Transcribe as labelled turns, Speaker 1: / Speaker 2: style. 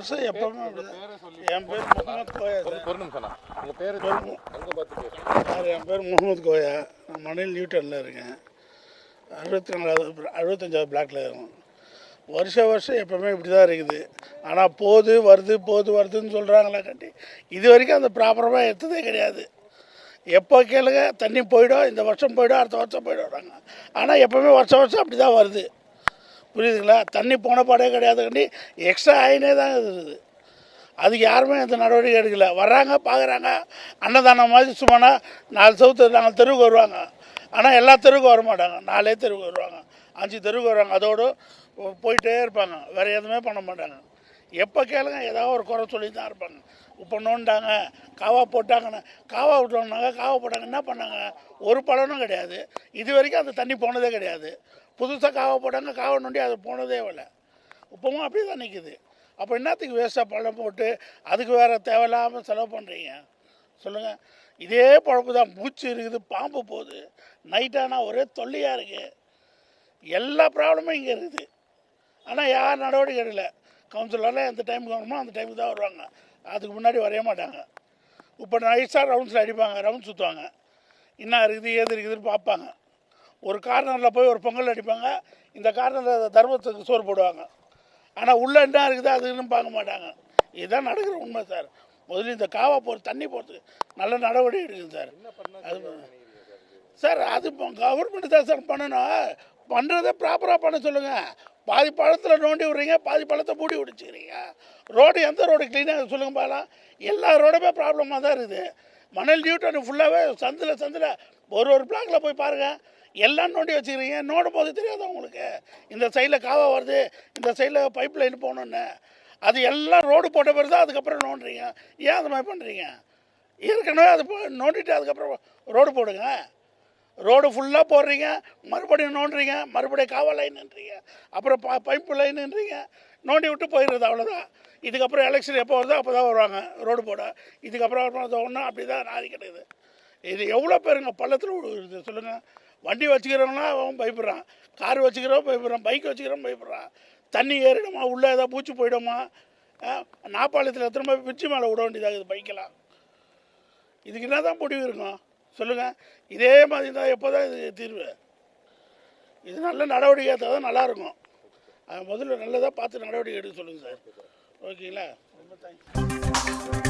Speaker 1: வருஷம் எப்பவுமே என் பேர் முகமது கோயா சார்.
Speaker 2: உங்கள் பேர்
Speaker 1: சார் என் பேர் முகமது கோயா. நான் மணில் நியூட்டனில் இருக்கேன். அறுபத்தி நாலாவது அறுபத்தஞ்சாவது பிளாக்ல இருக்கோம். வருஷ வருஷம் எப்பவுமே இப்படி தான் இருக்குது. ஆனால் போகுது வருது போகுது வருதுன்னு சொல்கிறாங்களே கட்டி இது வரைக்கும் அந்த ப்ராப்பராக எடுத்ததே கிடையாது. எப்போ கேளுங்க தண்ணி போயிடும் இந்த வருஷம் போயிடும் அடுத்த வருஷம் போயிடுறாங்க ஆனால் எப்போவுமே வருஷம் வருஷம் அப்படி தான் வருது. புரியுதுங்களா? தண்ணி போன பாடே கிடையாது. கண்டி எக்ஸ்ட்ரா ஆயினே தான் இருக்குது. அதுக்கு யாருமே எந்த நடவடிக்கை எடுக்கல. வர்றாங்க பார்க்குறாங்க அன்னதானம் மாதிரி சும்மானா நாலு சவுத்து நாங்கள் தெருவுக்கு வருவாங்க. ஆனால் எல்லா தெருவுக்கும் வர மாட்டாங்க. நாலே தெருவுக்கு வருவாங்க. அஞ்சு தெருவுக்கு வருவாங்க. அதோடு போயிட்டே இருப்பாங்க. வேறு எதுவுமே பண்ண மாட்டாங்க. எப்போ கேளுங்க ஏதாவது ஒரு குறை சொல்லி தான் இருப்பாங்க இப்போ நோண்டாங்க காவா போட்டாங்கன்னு காவா விட்டோம்னாங்க காவா போட்டாங்க என்ன பண்ணாங்க? ஒரு பலனும் கிடையாது. இது வரைக்கும் அந்த தண்ணி போனதே கிடையாது. புதுசாக காவா போட்டாங்க காவா நோண்டி அது போனதே இல்லை. இப்போவும் அப்படியே தான் நிற்குது அப்போ என்னத்துக்கு வேஸ்ட்டாக பழம் போட்டு அதுக்கு வேறு தேவையில்லாமல் செலவு பண்ணுறீங்க சொல்லுங்கள் இதே பழப்பு தான் பூச்சி இருக்குது பாம்பு போகுது. நைட்டானா ஒரே தொல்லையாக இருக்குது எல்லா ப்ராப்ளமும் இங்கே இருக்குது. ஆனால் யார் நடவடிக்கை எடுக்கலை? கவுன்சிலரில் எந்த டைமுக்கு வரணுமோ அந்த டைமுக்கு தான் வருவாங்க. அதுக்கு முன்னாடி வரைய மாட்டாங்க. இப்போ நைஸாக ரவுண்ட்ஸில் அடிப்பாங்க ரவுண்ட் சுற்றுவாங்க என்ன இருக்குது ஏது இருக்குதுன்னு பார்ப்பாங்க. ஒரு கார்னரில் போய் ஒரு பொங்கல் அடிப்பாங்க இந்த கார்னரில் தர்மத்துக்கு சோறு போடுவாங்க. ஆனால் உள்ளே என்ன இருக்குது அதுன்னு பார்க்க மாட்டாங்க. இதுதான் நடக்கிற உண்மை சார். முதல்ல இந்த காவா போகிற தண்ணி போகிறதுக்கு நல்ல நடவடிக்கை எடுக்குது சார். அது சார். அது கவர்மெண்ட் தான் சார் பண்ணணும். பண்ணுறதை ப்ராப்பராக பண்ண சொல்லுங்கள் பாதி பழத்தில் நோண்டி விட்றீங்க பாதி பழத்தை மூடி விடிச்சிக்கிறீங்க. ரோடு எந்த ரோடு க்ளீனாக சொல்லுங்க பாலாம் எல்லா ரோடுமே ப்ராப்ளமாக தான் இருக்குது. மணல் நியூட்டன் ஃபுல்லாகவே சந்தில் சந்தில் ஒரு ஒரு பிளாக்கில் போய் பாருங்கள் எல்லாம் நோண்டி வச்சுக்கிறீங்க. நோடும் போது தெரியாது உங்களுக்கு? இந்த சைடில் காவா வருது இந்த சைடில் பைப் லைன் போகணுன்னு அது எல்லாம் ரோடு போட்ட பிறகு தான் அதுக்கப்புறம் நோண்டுறீங்க. ஏன் அந்த மாதிரி பண்ணுறீங்க ஏற்கனவே அது நோண்டிட்டு அதுக்கப்புறம் ரோடு போடுங்க. ரோடு ஃபுல்லாக போடுறீங்க மறுபடியும் நோண்டுறீங்க மறுபடியும் காவல் லைன்ன்றீங்க அப்புறம் ப பைப்பு லைன்ன்றீங்க நோண்டி விட்டு போயிடுறது அவ்வளோதான் இதுக்கப்புறம் எலெக்ஷன் எப்போ வருதோ அப்போ தான் வருவாங்க ரோடு போட. இதுக்கப்புறம் வரும்போது ஒன்றும் அப்படி தான் நாரி கிடையாது இது எவ்வளோ பேருங்க பள்ளத்தில் விடுது சொல்லுங்கள் வண்டி வச்சுக்கிறவங்களாம் அவன் பயப்படுறான். கார் வச்சுக்கிறவன் பயப்படுறான். பைக் வச்சுக்கிறவன் பயப்படுறான். தண்ணி ஏறிடுமா? உள்ளே ஏதாவது பூச்சி போயிடுமா? நாப்பாளத்தில் எத்தனை போய் பிச்சு மேலே விட வேண்டியதாகுது பைக்கெல்லாம் இதுக்கு என்ன தான் முடிவு இருக்கும்? சொல்லுங்கள் இதே மாதிரி தான் எப்போ தான் இது தீர்வு. இது நல்ல நடவடிக்கை எடுத்தால் தான் நல்லாயிருக்கும். அது முதல்ல நல்லதாக பார்த்து நடவடிக்கை எடுக்க சொல்லுங்கள் சார். ஓகேங்களா? ரொம்ப தேங்க்ஸ்